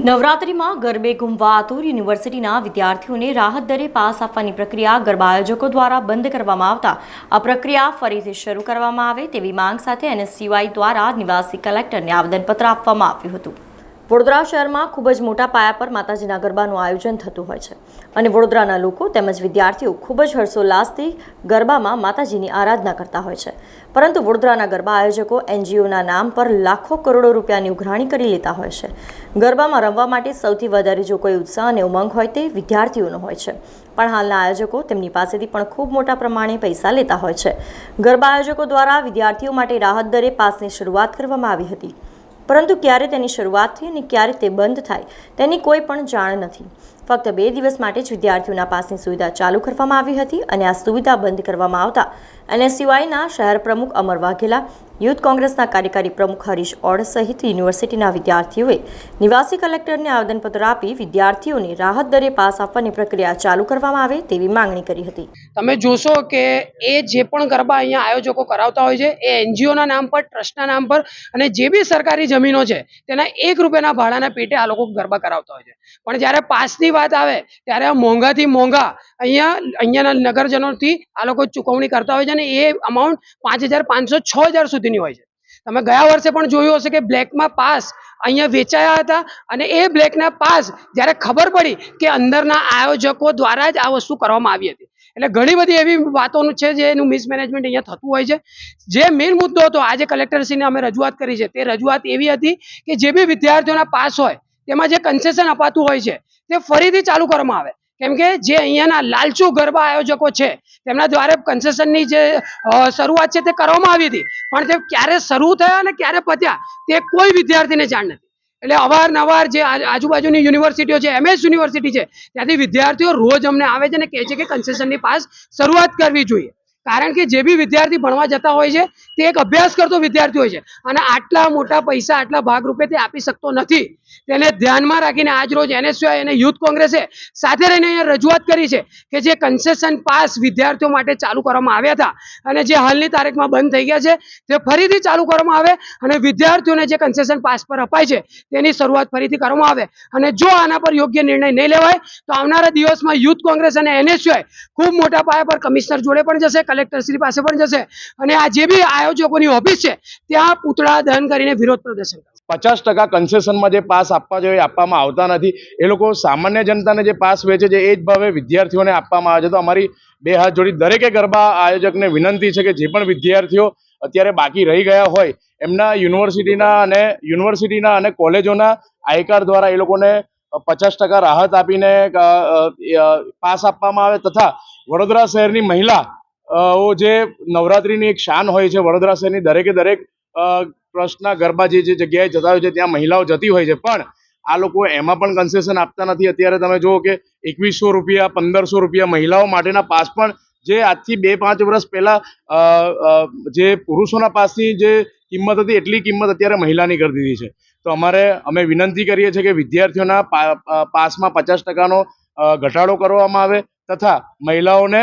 નવરાત્રિમાં ગરબે ઘૂમવા આતુર યુનિવર્સિટીના વિદ્યાર્થીઓને રાહત દરે પાસ આપવાની પ્રક્રિયા ગરબા આયોજકો દ્વારા બંધ કરવામાં આવતા. આ પ્રક્રિયા ફરીથી શરૂ કરવામાં આવે તેવી માંગ સાથે એનએસસીવાય દ્વારા નિવાસી કલેક્ટરને આવેદનપત્ર આપવામાં આવ્યું હતું. વડોદરા શહેરમાં ખૂબ જ મોટા પાયા પર માતાજીના ગરબાનું આયોજન થતું હોય છે. અને વડોદરાના લોકો તેમજ વિદ્યાર્થીઓ ખૂબ જ હર્ષોલ્લાસથી ગરબામાં માતાજીની આરાધના કરતા હોય છે. પરંતુ વડોદરાના ગરબા આયોજકો એનજીઓના નામ પર લાખો કરોડો રૂપિયાની ઉઘરાણી કરી લેતા હોય છે. ગરબામાં રમવા માટે સૌથી વધારે જો કોઈ ઉત્સાહ અને ઉમંગ હોય તે વિદ્યાર્થીઓનો હોય છે. પણ હાલના આયોજકો તેમની પાસેથી પણ ખૂબ મોટા પ્રમાણે પૈસા લેતા હોય છે. ગરબા આયોજકો દ્વારા વિદ્યાર્થીઓ માટે રાહત દરે પાસની શરૂઆત કરવામાં આવી હતી. પરંતુ ક્યારે તેની શરૂઆત થઈ અને ક્યારે તે બંધ થાય તેની કોઈ પણ જાણ નથી. ફક્ત બે દિવસ માટે જ વિદ્યાર્થીઓના પાસની સુવિધા ચાલુ કરવામાં આવી હતી અને આ સુવિધા બંધ કરવામાં આવતા એનએસયુઆઈના શહેર પ્રમુખ અમર વાઘેલા, યુથ કોંગ્રેસના કાર્યકારી પ્રમુખ હરીશ ઓડ સહિત યુનિવર્સિટીના વિદ્યાર્થીઓએ નિવાસી કલેક્ટરને આવેદનપત્ર આપી વિદ્યાર્થીઓને રાહત દરે પાસ આપવાની પ્રક્રિયા ચાલુ કરવામાં આવે તેવી માંગણી કરી હતી. તમે જોશો કે એ જે પણ ગરબા અહીંયા આયોજકો કરાવતા હોય છે, એ એનજીઓના નામ પર, ટ્રસ્ટના નામ પર અને જે બી સરકારી જમીનો છે, તેના એક રૂપિયાના ભાડાના પેટે આ લોકો ગરબા કરાવતા હોય છે. પણ જ્યારે પાસની વાત આવે, ત્યારે આ મોંઘાથી મોંઘા અહીંયા, અહીંયાના નગરજનોથી આ લોકો ચૂકવણી કરતા હોય છે અને એ અમાઉન્ટ પાંચ હજાર પાંચસો છ હજાર સુધીની હોય છે. તમે ગયા વર્ષે પણ જોયું હશે કે બ્લેકમાં પાસ અહીંયા વેચાયા હતા અને એ બ્લેકના પાસ જ્યારે ખબર પડી કે અંદરના આયોજકો દ્વારા જ આ વસ્તુ કરવામાં આવી હતી. એટલે ઘણી બધી એવી વાતોનું છે જે એનું મિસમેનેજમેન્ટ અહીંયા થતું હોય છે. જે મેઇન મુદ્દો હતો, આજે કલેક્ટરશ્રીને અમે રજૂઆત કરી છે. તે રજૂઆત એવી હતી કે જે બી વિદ્યાર્થીઓના પાસ હોય, તેમાં જે કન્સેશન અપાતું હોય છે તે ફરીથી ચાલુ કરવામાં આવે. કેમ કે જે અહીંયાના લાલચુ ગરબા આયોજકો છે, તેમના દ્વારા કન્સેશનની જે શરૂઆત છે તે કરવામાં આવી હતી. પણ તે ક્યારે શરૂ થયા અને ક્યારે પત્યા, તે કોઈ વિદ્યાર્થીને જાણ નથી. એટલે અવારનવાર જે આજુબાજુની યુનિવર્સિટીઓ છે, એમએસ યુનિવર્સિટી છે, ત્યાંથી વિદ્યાર્થીઓ રોજ અમને આવે છે અને કહે છે કે કન્સેશનની પાસ શરૂઆત કરવી જોઈએ. કારણ કે જે બી વિદ્યાર્થી ભણવા જતા હોય છે, તે એક અભ્યાસ કરતો વિદ્યાર્થી હોય છે. અને આટલા મોટા પૈસા, આટલા ભાગરૂપે તે આપી શકતો નથી. તેને ધ્યાનમાં રાખીને આજ રોજ એનએસયુઆઈ અને યુથ કોંગ્રેસે સાથે રહીને અહીંયા રજૂઆત કરી છે કે જે કન્સેશન પાસ વિદ્યાર્થીઓ માટે ચાલુ કરવામાં આવ્યા હતા અને જે હાલની તારીખમાં બંધ થઈ ગયા છે, તે ફરીથી ચાલુ કરવામાં આવે અને વિદ્યાર્થીઓને જે કન્સેશન પાસ પર અપાય છે, તેની શરૂઆત ફરીથી કરવામાં આવે. અને જો આના પર યોગ્ય નિર્ણય નહીં લેવાય, તો આવનારા દિવસમાં યુથ કોંગ્રેસ અને એનએસયુઆઈ ખૂબ મોટા પાયા પર કમિશનર જોડે પણ જશે કલેક્ટરશ્રી પાસે પણ જશે. અને આ જે બી આયોજકોની ઓફિસ છે, ત્યાં પૂતળા દહન કરીને વિરોધ પ્રદર્શન પચાસ ટકા કન્સેશનમાં જે પાસ આપવા જોઈએ, આપવામાં આવતા નથી. એ લોકો સામાન્ય જનતાને જે પાસ વેચે છે, એ જ ભાવે વિદ્યાર્થીઓને આપવામાં આવે છે. તો અમારી બે હાથ જોડી દરેકે ગરબા આયોજકને વિનંતી છે કે જે પણ વિદ્યાર્થીઓ અત્યારે બાકી રહી ગયા હોય, એમના યુનિવર્સિટીના અને યુનિવર્સિટીના અને કોલેજોના આયકાર દ્વારા એ લોકોને પચાસ ટકા રાહત આપીને પાસ આપવામાં આવે. તથા વડોદરા શહેરની મહિલા જે નવરાત્રિની એક શાન હોય છે વડોદરા શહેરની, દરેકે દરેક ટ્રસ્ટના ગરબા જે જે જગ્યાએ જતા હોય છે, ત્યાં મહિલાઓ જતી હોય છે. પણ આ લોકો એમાં પણ કન્સેશન આપતા નથી. અત્યારે તમે જુઓ કે એકવીસો રૂપિયા, પંદરસો રૂપિયા મહિલાઓ માટેના પાસ પણ જે આજથી બે, પાંચ વર્ષ પહેલા જે પુરુષોના પાસની જે કિંમત હતી, એટલી કિંમત અત્યારે મહિલાની કરી દીધી છે. તો અમારે, અમે વિનંતી કરીએ છીએ કે વિદ્યાર્થીઓના પાસમાં પચાસ ટકાનો ઘટાડો કરવામાં આવે તથા મહિલાઓને